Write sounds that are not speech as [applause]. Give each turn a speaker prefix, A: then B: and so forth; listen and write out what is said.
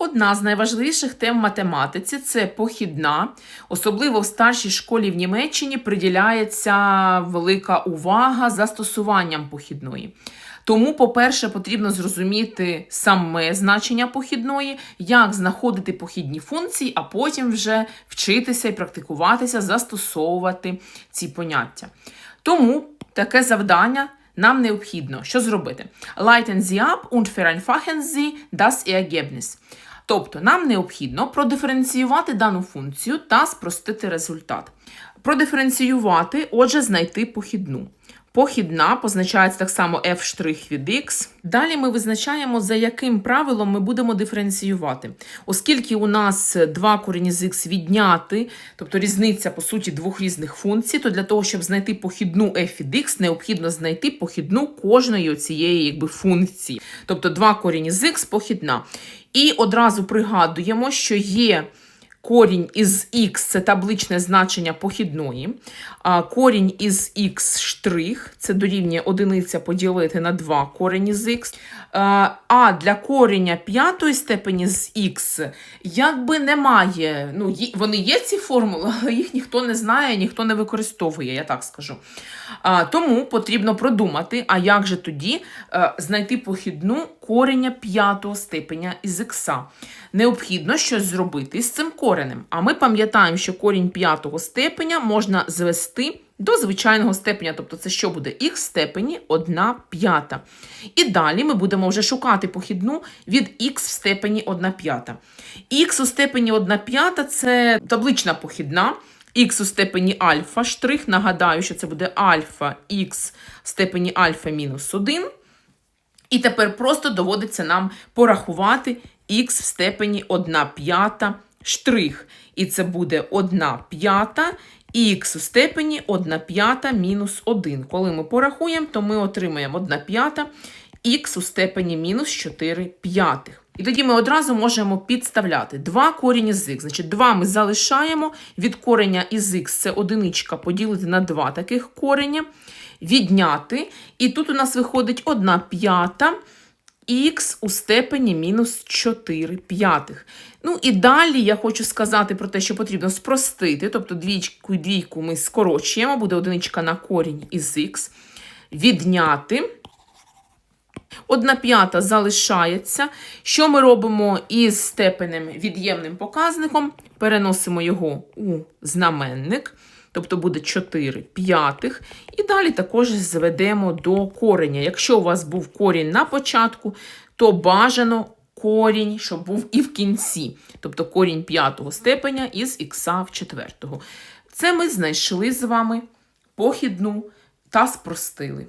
A: Одна з найважливіших тем математиці це похідна. Особливо в старшій школі в Німеччині приділяється велика увага застосуванням похідної. Тому, по-перше, потрібно зрозуміти саме значення похідної, як знаходити похідні функції, а потім вже вчитися і практикуватися, застосовувати ці поняття. Тому таке завдання нам необхідно. Що зробити? Leiten Sie ab und vereinfachen Sie das Ergebnis. Тобто нам необхідно продиференціювати дану функцію та спростити результат. Продиференціювати, отже, знайти похідну. Похідна позначається так само f' від x. Далі ми визначаємо, за яким правилом ми будемо диференціювати. Оскільки у нас два корені з x відняти, тобто різниця, по суті, двох різних функцій, то для того, щоб знайти похідну f від x, необхідно знайти похідну кожної цієї функції. Тобто два корені з x похідна. І одразу пригадуємо, що є. Корінь із х це табличне значення похідної. А корінь із х штрих це дорівнює одиниця поділити на 2 корені з х. А для кореня п'ятої степені з х якби немає. Ну, Вони є ці формули, [laughs] але їх ніхто не знає, ніхто не використовує, я так скажу. Тому потрібно продумати, а як же тоді знайти похідну кореня п'ятого степеня із х. Необхідно щось зробити з цим коренем. А ми пам'ятаємо, що корінь п'ятого степеня можна звести до звичайного степеня, тобто це що буде х в степені 1 п'ята. І далі ми будемо вже шукати похідну від х в степені 1 п'ята. Х у степені 1 п'ята це таблична похідна. Х у степені альфа штрих. Нагадаю, що це буде альфа х в степені альфа мінус 1. І тепер просто доводиться нам порахувати х в степені 1 п'ята штрих. І це буде 1 п'ята х у степені 1 п'ята мінус 1. Коли ми порахуємо, то ми отримаємо 1 п'ята х у степені мінус 4 п'ятих. І тоді ми одразу можемо підставляти 2 корінь із х. Значить, 2 ми залишаємо від кореня із х це одиничка поділити на 2 таких кореня, відняти. І тут у нас виходить 1 п'ята х у степені мінус 4 п'ятих. Ну і далі я хочу сказати про те, що потрібно спростити, тобто двічку і двійку ми скорочуємо, буде одиничка на корінь із х, відняти. Одна п'ята залишається. Що ми робимо із степенем від'ємним показником? Переносимо його у знаменник, тобто буде 4 п'ятих. І далі також зведемо до кореня. Якщо у вас був корінь на початку, то бажано корінь, щоб був і в кінці, тобто корінь п'ятого степеня із х в четвертого. Це ми знайшли з вами похідну та спростили.